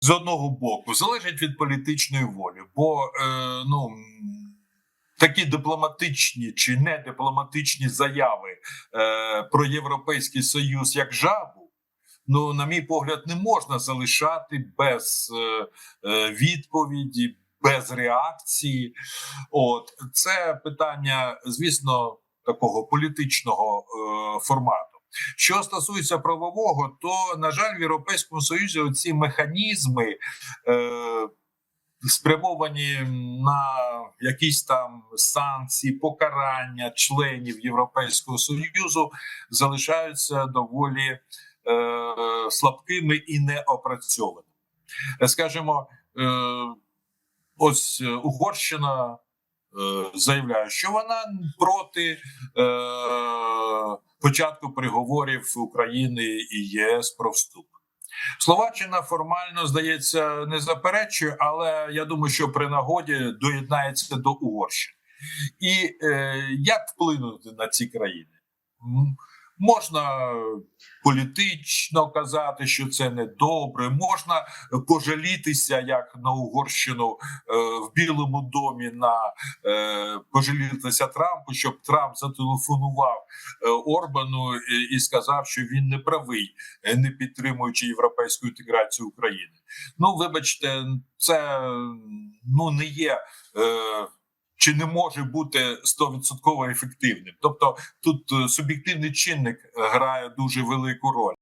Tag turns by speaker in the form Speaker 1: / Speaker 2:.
Speaker 1: з одного боку залежить від політичної волі, бо е, ну. Такі дипломатичні чи не дипломатичні заяви е, про європейський союз як жабу, ну на мій погляд, не можна залишати без е, е, відповіді, без реакції. От це питання, звісно, такого політичного е, формату. Що стосується правового, то на жаль, в Європейському Союзі ці механізми. Е, спрямовані на якісь там санкції, покарання членів Європейського союзу залишаються доволі е, слабкими і неопрацьованими. Е, Скажімо, е, ось е, Угорщина е, заявляє, що вона проти е, початку переговорів України і ЄС про вступ. Словаччина формально здається не заперечує, але я думаю, що при нагоді доєднається до Угорщини. І е, як вплинути на ці країни? Можна політично казати, що це недобре, можна пожалітися, як на Угорщину е, в Білому домі на е, пожалітися Трампу, щоб Трамп зателефонував е, Орбану і, сказав, що він не правий, не підтримуючи європейську інтеграцію України. Ну, вибачте, це ну не є. Е, чи не може бути 100% ефективним? Тобто тут е, суб'єктивний чинник грає дуже велику роль.